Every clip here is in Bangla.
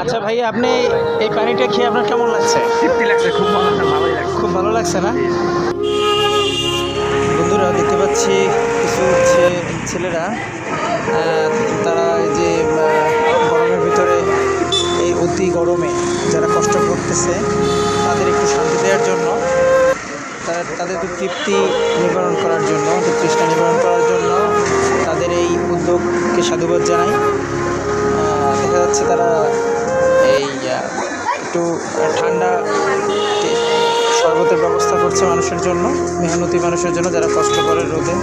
আচ্ছা ভাই আপনি এই পানিটা খেয়ে আপনার কেমন লাগছে? তৃপ্তি লাগছে খুব ভালো ভালোই লাগছে। খুব ভালো লাগছে না? বন্ধুরা দেখতে পাচ্ছি কিছু হচ্ছে ছেলেরা তারা এই যে গরমের ভিতরে এই অতি গরমে যারা কষ্ট করতেছে তাদের একটু শান্তি দেওয়ার জন্য তারা তাদের একটু তৃপ্তি নিবারণ করার জন্য তৃষ্ণা নিবারণ করার জন্য তাদের এই উদ্যোগকে সাধুবাদ জানাই। দেখা যাচ্ছে তারা একটু ঠান্ডা শরবতের ব্যবস্থা করছে মানুষের জন্য, মেহনতি মানুষের জন্য যারা কষ্ট করে রোদে।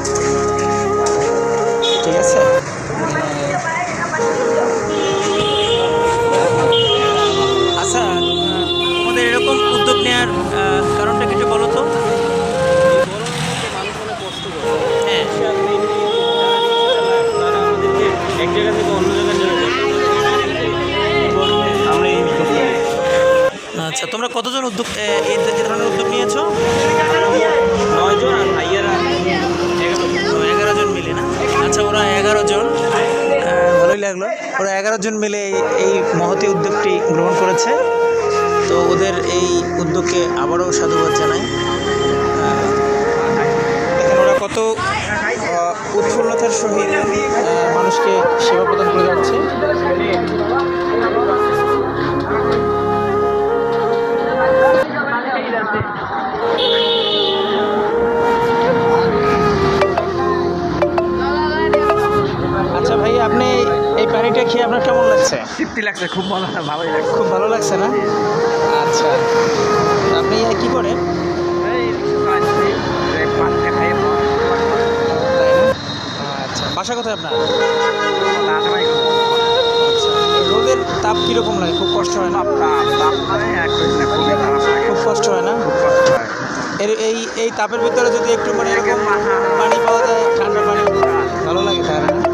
ঠিক আছে? আচ্ছা আমাদের এরকম উদ্যোগ নেওয়ার কারণটা আচ্ছা তোমরা কতজন উদ্যোগ এই ধরনের উদ্যোগ নিয়েছো? নয় জন আর ভাইয়ারা এগারো জন। মিলে না? আচ্ছা ওরা এগারো জন ভালোই লাগল। ওরা এগারো জন মিলে এই- মহতি উদ্যোগটি গ্রহণ করেছে। তো ওদের এই উদ্যোগকে আবারও সাধুবাদ জানাই। ওরা কত উৎফুল্লতার সহিত মানুষকে সেবা প্রদান করে যাচ্ছে। আচ্ছা ভাই আপনি এই পানিটা খেয়ে আপনার কেমন লাগছে? তৃপ্তি লাগছে খুব ভালো ভালোই লাগছে। খুব ভালো লাগছে না? আচ্ছা। আপনি কি করেন? আচ্ছা বাসা কোথায় আপনার? আচ্ছা রোদের তাপ কীরকম লাগে? খুব কষ্ট হয় না? তাপ তাপ কষ্ট হয় না? এর এই এই তাপের ভিতরে যদি একটু মানে এরকম পানি পাওয়া যায়, ঠান্ডা পানি, ভালো লাগে তার